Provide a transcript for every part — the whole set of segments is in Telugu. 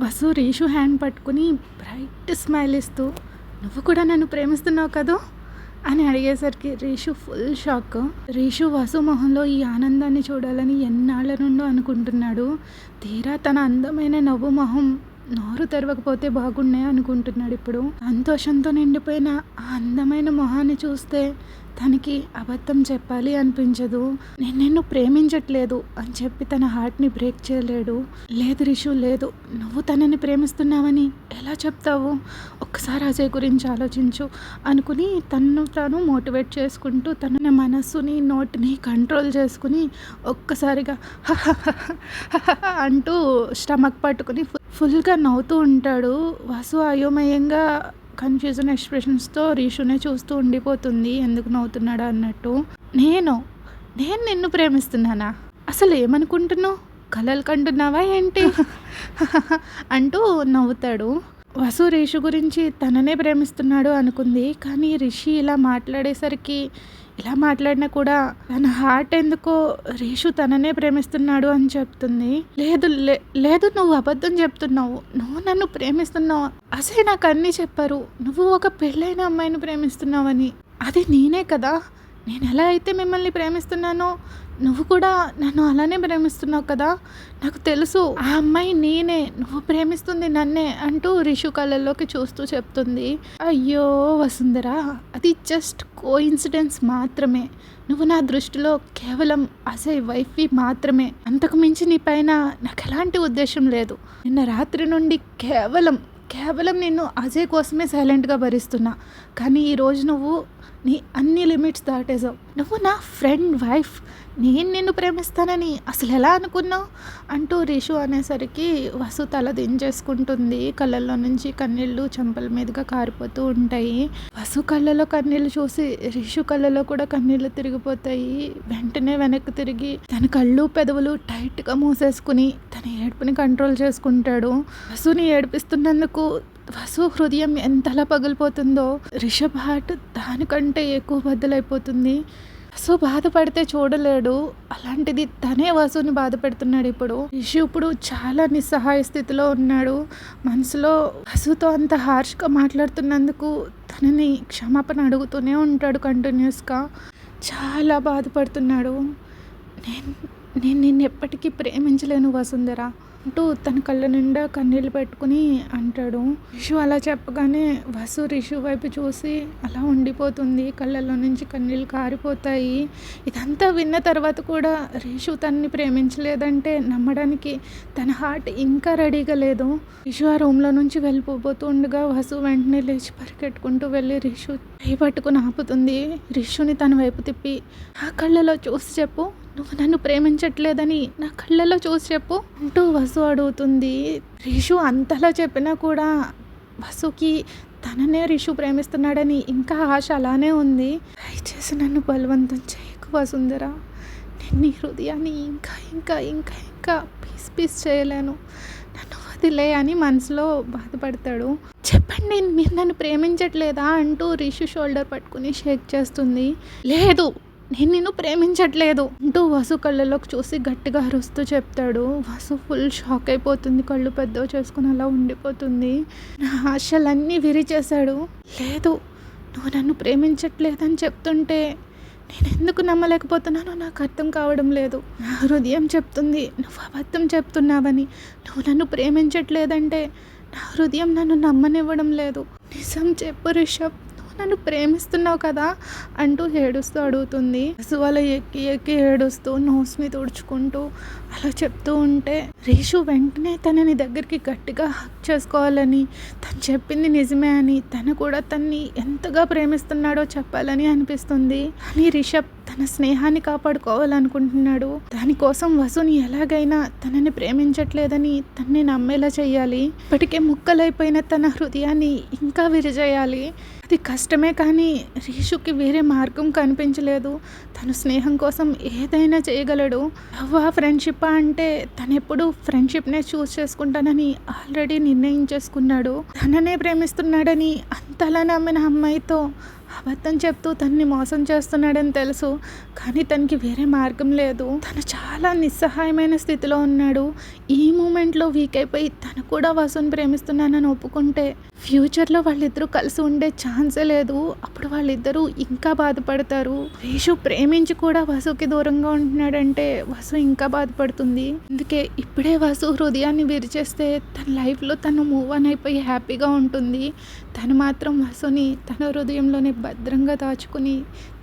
వసు రీషు హ్యాండ్ పట్టుకుని బ్రైట్ స్మైల్ ఇస్తూ నువ్వు కూడా నన్ను ప్రేమిస్తున్నావు కదూ? అని అడిగేసరికి రీషు ఫుల్ షాక్. రీషు వసు మొహంలో ఈ ఆనందాన్ని చూడాలని ఎన్నాళ్ళ నుండో అనుకుంటున్నాడు. తీరా తన అందమైన నవ్వు మొహం నోరు తెరవకపోతే బాగున్నాయి అనుకుంటున్నాడు ఇప్పుడు. సంతోషంతో నిండిపోయిన ఆ అందమైన మొహాన్ని చూస్తే తనకి అబద్ధం చెప్పాలి అనిపించదు. నేను నిన్ను ప్రేమించట్లేదు అని చెప్పి తన హార్ట్ని బ్రేక్ చేయలేడు. లేదు రిషు లేదు. నువ్వు తనని ప్రేమిస్తున్నావని ఎలా చెప్తావు? ఒక్కసారి అజయ్ గురించి ఆలోచించు అనుకుని తను తాను మోటివేట్ చేసుకుంటూ తన మనస్సుని నోటిని కంట్రోల్ చేసుకుని ఒక్కసారిగా అంటూ స్టమక్ పట్టుకుని ఫుల్గా నవ్వుతూ ఉంటాడు. వాసు అయోమయంగా కన్ఫ్యూజన్ ఎక్స్ప్రెషన్స్తో రీషునే చూస్తూ ఉండిపోతుంది. ఎందుకు నవ్వుతున్నాడా అన్నట్టు. నేను నేను నిన్ను ప్రేమిస్తున్నానా? అసలు ఏమనుకుంటున్నావు? కలలు కంటున్నావా ఏంటి? అంటూ నవ్వుతాడు. వసు రిషి గురించి తననే ప్రేమిస్తున్నాడు అనుకుంది. కానీ రిషి ఇలా మాట్లాడేసరికి ఇలా మాట్లాడినా కూడా తన హార్ట్ ఎందుకో రేషు తననే ప్రేమిస్తున్నాడు అని చెప్తుంది. లేదు లే- లేదు నువ్వు అబద్ధం చెప్తున్నావు. నువ్వు నన్ను ప్రేమిస్తున్నావు. అసలు నాకు అన్నీ చెప్పారు. నువ్వు ఒక పెళ్ళైన అమ్మాయిని ప్రేమిస్తున్నావని. అది నేనే కదా. నేను ఎలా అయితే మిమ్మల్ని ప్రేమిస్తున్నానో నువ్వు కూడా నన్ను అలానే ప్రేమిస్తున్నావు కదా? నాకు తెలుసు ఆ అమ్మాయి నేనే. నువ్వు ప్రేమిస్తుంది నన్నే అంటూ రిషు కళ్ళల్లోకి చూస్తూ చెప్తుంది. అయ్యో వసుంధర అది జస్ట్ కో ఇన్సిడెన్స్ మాత్రమే. నువ్వు నా దృష్టిలో కేవలం అసే వైఫ్వి మాత్రమే. అంతకు మించి నీ పైన నాకు ఎలాంటి ఉద్దేశం లేదు. నిన్న రాత్రి నుండి కేవలం కేవలం నిన్ను అజయ్ కోసమే సైలెంట్గా భరిస్తున్నా. కానీ ఈరోజు నువ్వు నీ అన్ని లిమిట్స్ దాటేసావు నువ్వు నా ఫ్రెండ్ వైఫ్ నేను నిన్ను ప్రేమిస్తానని అసలు ఎలా అనుకున్నావు? అంటూ రిషు అనేసరికి వసు తల దించేసుకుంటుంది. కళ్ళల్లో నుంచి కన్నీళ్ళు చెంపల మీదుగా కారిపోతూ ఉంటాయి. వసు కళ్ళలో కన్నీళ్ళు చూసి రిషు కళ్ళలో కూడా కన్నీళ్ళు తిరిగిపోతాయి. వెంటనే వెనక్కి తిరిగి తన కళ్ళు పెదవులు టైట్గా మూసేసుకుని ఏడుపుని కంట్రోల్ చేసుకుంటాడు. వసుని ఏడిపిస్తున్నందుకు వసు హృదయం ఎంతలా పగిలిపోతుందో రిషబ్ హార్ట్ దానికంటే ఎక్కువ బద్దలైపోతుంది. వసు బాధపడితే చూడలేడు. అలాంటిది తనే వసుని బాధపెడుతున్నాడు ఇప్పుడు. రిషి ఇప్పుడు చాలా నిస్సహాయ స్థితిలో ఉన్నాడు. మనసులో వసుతో అంత హార్ష్గా మాట్లాడుతున్నందుకు తనని క్షమాపణ అడుగుతూనే ఉంటాడు కంటిన్యూస్గా చాలా బాధపడుతున్నాడు. నేను నేను నిన్ను ఎప్పటికీ ప్రేమించలేను వసుంధర అంటూ తన కళ్ళ నిండా కన్నీళ్ళు పెట్టుకుని అంటాడు. రిషు అలా చెప్పగానే వసు రిషు వైపు చూసి అలా ఉండిపోతుంది. కళ్ళల్లో నుంచి కన్నీళ్ళు కారిపోతాయి. ఇదంతా విన్న తర్వాత కూడా రిషు తనని ప్రేమించలేదంటే నమ్మడానికి తన హార్ట్ ఇంకా రెడీగా లేదు. రిషు ఆ రూమ్లో నుంచి వెళ్ళిపోతూ ఉండగా వసు వెంటనే లేచి పరిగెట్టుకుంటూ వెళ్ళి రిషు పట్టుకుని ఆపుతుంది. రిషుని తన వైపు తిప్పి ఆ కళ్ళలో చూసి చెప్పు నువ్వు నన్ను ప్రేమించట్లేదని నా కళ్ళలో చూసి చెప్పు. అంటూ వసు అడుగుతుంది. రిషు అంతలా చెప్పినా కూడా వసుకి తననే రిషు ప్రేమిస్తున్నాడని ఇంకా ఆశ అలానే ఉంది. దయచేసి నన్ను బలవంతం చేయకు వసుందర నేను నీ హృదయాన్ని ఇంకా ఇంకా ఇంకా ఇంకా పీస్ పీస్ చేయలేను. నన్ను వదిలే అని మనసులో బాధపడతాడు. చెప్పండి మీరు నన్ను ప్రేమించట్లేదా అంటూ రిషు షోల్డర్ పట్టుకుని షేక్ చేస్తుంది. లేదు నేను నిన్ను ప్రేమించట్లేదు. అంటూ వసు కళ్ళలోకి చూసి గట్టిగా అరుస్తూ చెప్తాడు. వసు ఫుల్ షాక్ అయిపోతుంది. కళ్ళు పెద్దవి చేసుకుని అలా ఉండిపోతుంది. నా ఆశలన్నీ విరిచేశాడు. లేదు నువ్వు నన్ను ప్రేమించట్లేదని చెప్తుంటే నేను ఎందుకు నమ్మలేకపోతున్నానో నాకు అర్థం కావడం లేదు. నా హృదయం చెప్తుంది నువ్వు అబద్ధం చెప్తున్నావని. నువ్వు నన్ను ప్రేమించట్లేదంటే నా హృదయం నన్ను నమ్మనివ్వడం లేదు. నిజం చెప్పు రిషబ్. నన్ను ప్రేమిస్తున్నావు కదా అంటూ ఏడుస్తూ అడుగుతుంది. అసలు ఎక్కి ఎక్కి ఏడుస్తూ నోస్ని తుడుచుకుంటూ అలా చెప్తూ ఉంటే రేషు వెంటనే తనని దగ్గరికి గట్టిగా హక్ చేసుకోవాలని తను చెప్పింది నిజమే అని తను కూడా తన్ని ఎంతగా ప్రేమిస్తున్నాడో చెప్పాలని అనిపిస్తుంది. అని రిషబ్ తన స్నేహాన్ని కాపాడుకోవాలనుకుంటున్నాడు. దానికోసం వసుని ఎలాగైనా తనని ప్రేమించట్లేదని తన్ని నమ్మేలా చేయాలి ఇప్పటికే ముక్కలైపోయిన తన హృదయాన్ని ఇంకా విరిచేయాలి. అది కష్టమే కానీ రీషుకి వేరే మార్గం కనిపించలేదు. తను స్నేహం కోసం ఏదైనా చేయగలడు. అవ్వా ఫ్రెండ్షిప్ అంటే తను ఎప్పుడు ఫ్రెండ్షిప్నే చూస్ చేసుకుంటానని ఆల్రెడీ నిర్ణయించేసుకున్నాడు. తననే ప్రేమిస్తున్నాడని అంతలా నమ్మిన అమ్మాయితో అబద్ధం చెప్తూ తనని మోసం చేస్తున్నాడని తెలుసు. కానీ తనకి వేరే మార్గం లేదు. తను చాలా నిస్సహాయమైన స్థితిలో ఉన్నాడు. ఈ మూమెంట్లో వీక్ అయిపోయి తను కూడా వసుని ప్రేమిస్తున్నానని ఒప్పుకుంటే ఫ్యూచర్లో వాళ్ళిద్దరూ కలిసి ఉండే ఛాన్సే లేదు. అప్పుడు వాళ్ళిద్దరూ ఇంకా బాధపడతారు. వేషు ప్రేమించి కూడా వసుకి దూరంగా ఉంటున్నాడంటే వసు ఇంకా బాధపడుతుంది. అందుకే ఇప్పుడే వసు హృదయాన్ని విరిచేస్తే తన లైఫ్లో తను మూవ్ ఆన్ అయిపోయి హ్యాపీగా ఉంటుంది. తను మాత్రం వసుని తన హృదయంలోనే భద్రంగా దాచుకుని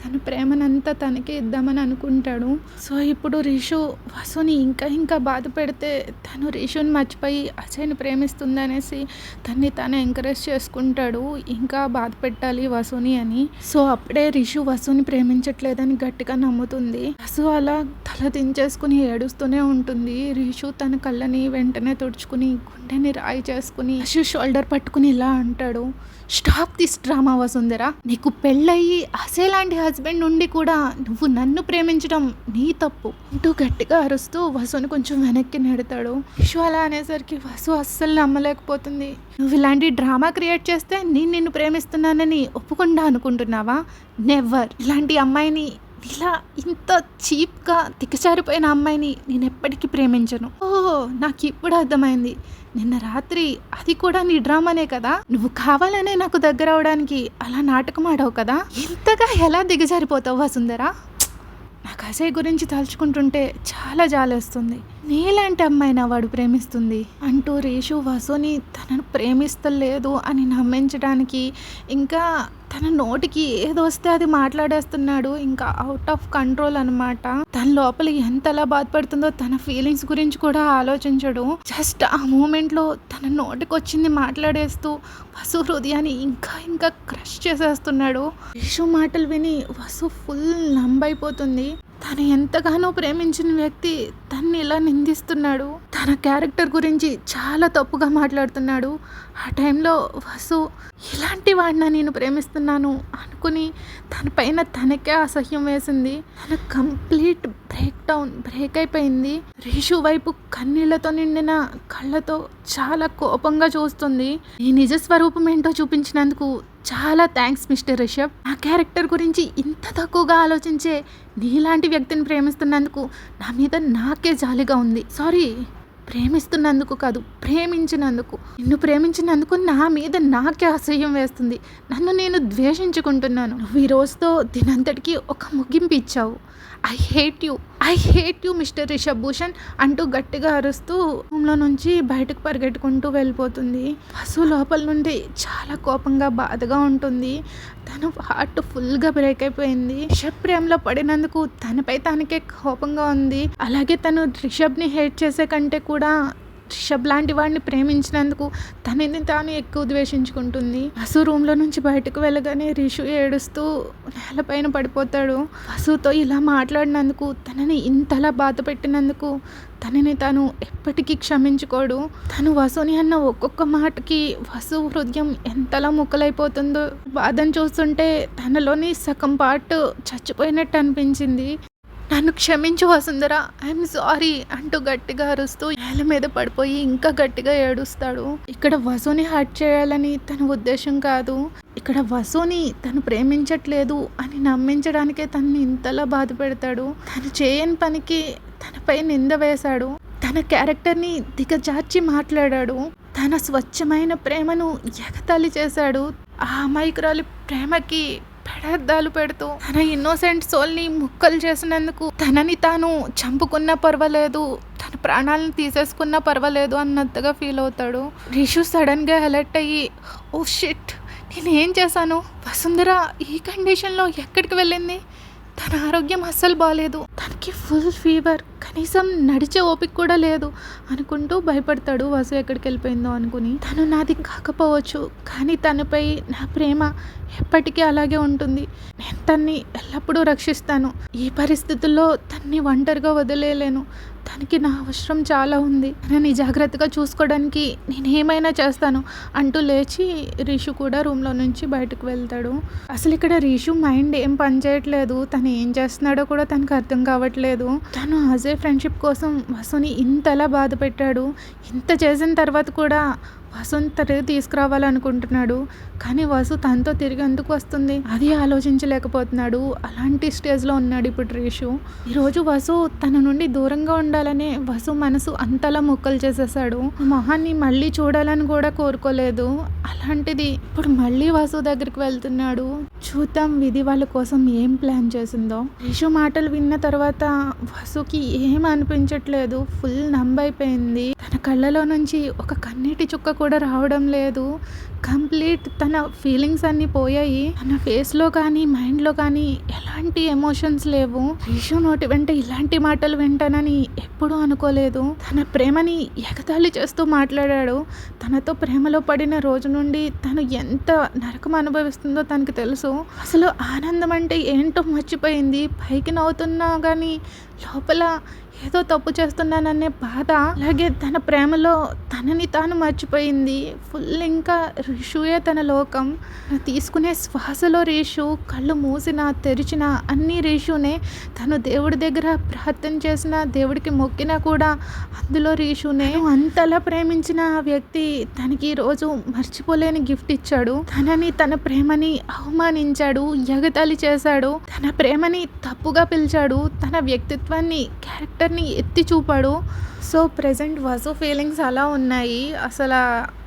తన ప్రేమనంతా తనకే ఇద్దామని అనుకుంటాడు. సో ఇప్పుడు రిషు వసుని ఇంకా ఇంకా బాధ పెడితే తను రిషుని మర్చిపోయి అజయ్ని ప్రేమిస్తుందనేసి తన్ని తాను ఎంకరేజ్ చేసుకుంటాడు. ఇంకా బాధ పెట్టాలి వసుని అని. సో అప్పుడే రిషు వసుని ప్రేమించట్లేదని గట్టిగా నమ్ముతుంది. వసు అలా తల దించేసుకుని ఏడుస్తూనే ఉంటుంది. రిషు తన కళ్ళని వెంటనే తుడుచుకుని గుండెని రాయి చేసుకుని రిషు షోల్డర్ పట్టుకుని ఇలా అంటాడు. స్టాప్ దిస్ డ్రామా వసుందరా నీకు పెళ్ళయి అసేలాంటి హస్బెండ్ ఉండి కూడా నువ్వు నన్ను ప్రేమించడం నీ తప్పు. అంటూ గట్టిగా అరుస్తూ వసుని కొంచెం వెనక్కి నెడతాడు. విశ్వ అలా అనేసరికి వసు అస్సలు నమ్మలేకపోతుంది. నువ్వు ఇలాంటి డ్రామా క్రియేట్ చేస్తే నేను నిన్ను ప్రేమిస్తున్నానని ఒప్పుకుండా అనుకుంటున్నావా? నెవర్ ఇలాంటి అమ్మాయిని ఇలా ఇంత చీప్గా దిగజారిపోయిన అమ్మాయిని నేను ఎప్పటికీ ప్రేమించను. ఓ నాకు ఇప్పుడు అర్థమైంది. నిన్న రాత్రి అది కూడా నీ డ్రామానే కదా? నువ్వు కావాలనే నాకు దగ్గర అవడానికి అలా నాటకం ఆడావు కదా? ఇంతగా ఎలా దిగజారిపోతావు వసుందరా నాకు అజయ్ గురించి తలుచుకుంటుంటే చాలా జాలేస్తుంది. నీలాంటి అమ్మాయినా వాడు ప్రేమిస్తుంది అంటూ రేషు వసుని తనను ప్రేమిస్తలేదు అని నమ్మించడానికి ఇంకా తన నోటికి ఏదో వస్తే అది మాట్లాడేస్తున్నాడు ఇంకా అవుట్ ఆఫ్ కంట్రోల్ అనమాట తన లోపల ఎంతలా బాధపడుతుందో తన ఫీలింగ్స్ గురించి కూడా ఆలోచించడు. జస్ట్ ఆ మూమెంట్లో తన నోటికి వచ్చింది మాట్లాడేస్తూ వసు హృదయాన్ని ఇంకా ఇంకా క్రష్ చేసేస్తున్నాడు. రిషు మాటలు విని వసు ఫుల్ నంబైపోతుంది తను ఎంతగానో ప్రేమించిన వ్యక్తి తన్ని ఇలా నిందిస్తున్నాడు. తన క్యారెక్టర్ గురించి చాలా తప్పుగా మాట్లాడుతున్నాడు. ఆ టైంలో వసు ఇలాంటి వాడిన నేను ప్రేమిస్తున్నాను అనుకుని తన పైన తనకే అసహ్యం వేసింది. తన కంప్లీట్ బ్రేక్ డౌన్ బ్రేక్ అయిపోయింది. రీషు వైపు కన్నీళ్ళతో నిండిన కళ్ళతో చాలా కోపంగా చూస్తుంది. ఈ నిజ స్వరూపం ఏంటో చూపించినందుకు చాలా థ్యాంక్స్ మిస్టర్ రిషబ్. నా క్యారెక్టర్ గురించి ఇంత తక్కువగా ఆలోచించే నీలాంటి వ్యక్తిని ప్రేమిస్తున్నందుకు నా మీద నాకే జాలిగా ఉంది. సారీ ప్రేమిస్తున్నందుకు కాదు ప్రేమించినందుకు. నిన్ను ప్రేమించినందుకు నా మీద నాకే అసహ్యం వేస్తుంది. నన్ను నేను ద్వేషించుకుంటున్నాను. నువ్వు ఈ రోజుతో దీనంతటికీ ఒక ముగింపు ఇచ్చావు. I hate you I hate you mister Rishabh Bhushan అంటూ గట్టిగా అరుస్తూ రూమ్లో నుంచి బయటకు పరిగెట్టుకుంటూ వెళ్ళిపోతుంది. పశు లోపల నుండి చాలా కోపంగా బాధగా ఉంటుంది. తను హార్ట్ ఫుల్గా బ్రేక్ అయిపోయింది. రిషబ్ ప్రేమలో పడినందుకు తనపై తనకే కోపంగా ఉంది. అలాగే తను రిషబ్ని హేట్ చేసే కంటే కూడా రిషబ్ లాంటి వాడిని ప్రేమించినందుకు తనని తాను ఎక్కువ ద్వేషించుకుంటుంది. వసు రూమ్లో నుంచి బయటకు వెళ్ళగానే రిషు ఏడుస్తూ నేలపైన పడిపోతాడు. వసుతో ఇలా మాట్లాడినందుకు తనని ఇంతలా బాధ పెట్టినందుకు తనని తాను ఎప్పటికీ క్షమించుకోడు. తను వసుని అన్న ఒక్కొక్క మాటకి వసు హృదయం ఎంతలా ముక్కలైపోతుందో బాధను చూస్తుంటే తనలోని సగం పాటు చచ్చిపోయినట్టు అనిపించింది. నన్ను క్షమించు వసుంధర. ఐఎమ్ సారీ అంటూ గట్టిగా అరుస్తూ నేల మీద పడిపోయి ఇంకా గట్టిగా ఏడుస్తాడు. ఇక్కడ వసుని హర్ట్ చేయాలని తన ఉద్దేశం కాదు. ఇక్కడ వసుని తను ప్రేమించట్లేదు అని నమ్మించడానికే తనని ఇంతలా బాధ పెడతాడు. తను చేయని పనికి తనపై నింద వేశాడు. తన క్యారెక్టర్ని దిగజార్చి మాట్లాడాడు. తన స్వచ్ఛమైన ప్రేమను ఎగతాళి చేశాడు. ఆ అమాయకురాలి ప్రేమకి పెడద్దాలు పెడుతూ తన ఇన్నోసెంట్ సోల్ని ముక్కలు చేసినందుకు తనని తాను చంపుకున్నా పర్వాలేదు తన ప్రాణాలను తీసేసుకున్నా పర్వాలేదు అన్నట్టుగా ఫీల్ అవుతాడు. రిషు సడన్గా అలర్ట్ అయ్యి ఓ షిట్ నేను ఏం చేశాను? వసుంధర ఈ కండిషన్లో ఎక్కడికి వెళ్ళింది? తన ఆరోగ్యం అస్సలు బాగాలేదు తనకి ఫుల్ ఫీవర్. కనీసం నడిచే ఓపిక కూడా లేదు అనుకుంటూ భయపడతాడు వసు ఎక్కడికి వెళ్ళిపోయిందో అనుకుని. తను నాది కాకపోవచ్చు కానీ తనపై నా ప్రేమ ఎప్పటికీ అలాగే ఉంటుంది. నేను తన్ని ఎల్లప్పుడూ రక్షిస్తాను. ఈ పరిస్థితుల్లో తన్ని ఒంటరిగా వదిలేయలేను. తనకి నా అవసరం చాలా ఉంది. తనని జాగ్రత్తగా చూసుకోవడానికి నేను ఏమైనా చేస్తాను అంటూ లేచి రిషు కూడా రూమ్లో నుంచి బయటకు వెళ్తాడు. అసలు ఇక్కడ రిషు మైండ్ ఏం పనిచేయట్లేదు తను ఏం చేస్తున్నాడో కూడా తనకు అర్థం కావట్లేదు. తను అజయ్ ఫ్రెండ్షిప్ కోసం వసుని ఇంతలా బాధ పెట్టాడు ఇంత చేసిన తర్వాత కూడా వసుని తీసుకురావాలనుకుంటున్నాడు కానీ వసు తనతో తిరిగి ఎందుకు వస్తుంది? అది ఆలోచించలేకపోతున్నాడు. అలాంటి స్టేజ్లో ఉన్నాడు ఇప్పుడు రీషు. ఈరోజు వసు తన నుండి దూరంగా ఉండాలని వసు మనసు అంతలా మొక్కలు చేసేసాడు మొహాన్ని మళ్ళీ చూడాలని కూడా కోరుకోలేదు. అలాంటిది ఇప్పుడు మళ్ళీ వసు దగ్గరికి వెళ్తున్నాడు. చూద్దాం విధి వాళ్ళ కోసం ఏం ప్లాన్ చేసిందో. రిషు మాటలు విన్న తర్వాత వసుకి ఏం అనిపించట్లేదు. ఫుల్ నంబైపోయింది. తన కళ్ళలో నుంచి ఒక నీటి చుక్క కూడా రావడం లేదు. కంప్లీట్ తన ఫీలింగ్స్ అన్నీ పోయాయి. తన ఫేస్లో కానీ మైండ్లో కానీ ఎలాంటి ఎమోషన్స్ లేవు. రిషు నోటి వెంట ఇలాంటి మాటలు వింటానని ఎప్పుడూ అనుకోలేదు. తన ప్రేమని ఎగతాళి చేస్తూ మాట్లాడాడు. తనతో ప్రేమలో పడిన రోజు నుండి తను ఎంత నరకం అనుభవిస్తుందో తనకు తెలుసు. అసలు ఆనందం అంటే ఏంటో మర్చిపోయింది. పైకి నవ్వుతున్నా కానీ లోపల ఏదో తప్పు చేస్తున్నాననే బాధ. అలాగే తన ప్రేమలో తనని తాను మర్చిపోయింది. ఫుల్ ఇంకా రిషుయే తన లోకం. తీసుకునే శ్వాసలో రేషు కళ్ళు మూసిన తెరిచిన అన్ని రేషునే తను దేవుడి దగ్గర ప్రార్థన చేసిన దేవుడికి మొక్కినా కూడా అందులో రేషునే. అంతలా ప్రేమించిన వ్యక్తి తనకి ఈరోజు మర్చిపోలేని గిఫ్ట్ ఇచ్చాడు. తనని తన ప్రేమని అవమానించాడు ఎగతాళి చేశాడు. తన ప్రేమని తప్పుగా పిలిచాడు. తన వ్యక్తిత్వాన్ని క్యారెక్టర్ని ఎత్తి చూపాడు. సో ప్రజెంట్ వసు ఫీలింగ్స్ అలా ఉన్నాయి. అసలు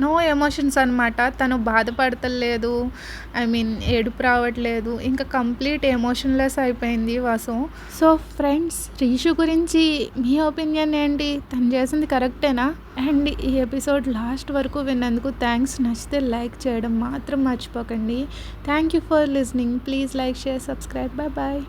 నో ఎమోషన్స్ అనమాట తను బాధపడతలేదు. ఐ మీన్ ఏడుపు రావట్లేదు. ఇంకా కంప్లీట్ ఎమోషన్లెస్ అయిపోయింది వాసు. సో ఫ్రెండ్స్ రీషు గురించి మీ ఒపీనియన్ ఏంటి? తను చేసింది కరెక్టేనా? అండ్ ఈ ఎపిసోడ్ లాస్ట్ వరకు విన్నందుకు థ్యాంక్స్ నచ్చితే లైక్ చేయడం మాత్రం మర్చిపోకండి. Thank you for listening please like share subscribe bye bye